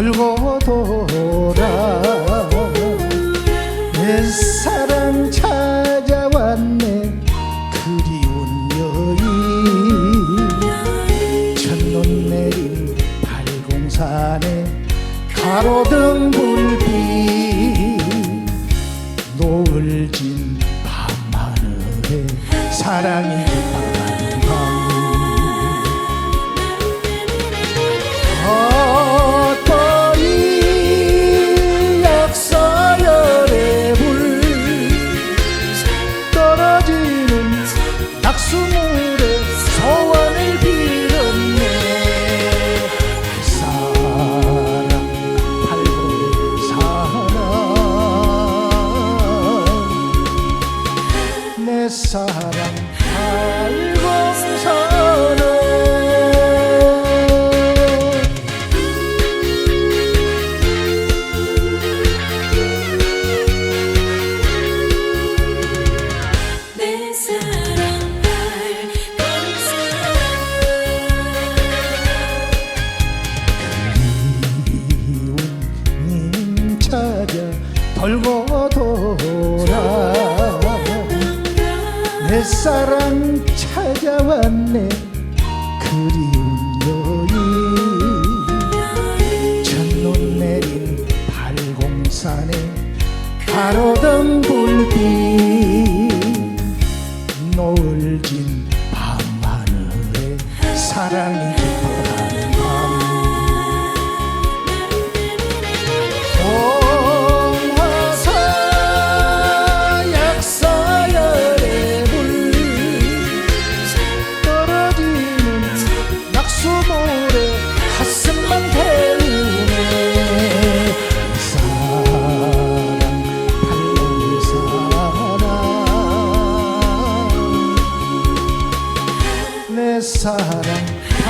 돌고 돌아 내 사랑 찾아왔네. 그리운 여인. 첫눈 내린 발공산에 가로등 불빛. 노을 진 밤하늘에 사랑이 깊어가는 밤 어떠 찾아 돌고 돌아. 내 사랑 찾아왔네. 그리운 여인. 첫눈 내린 발공산에 가로등 불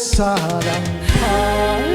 사랑하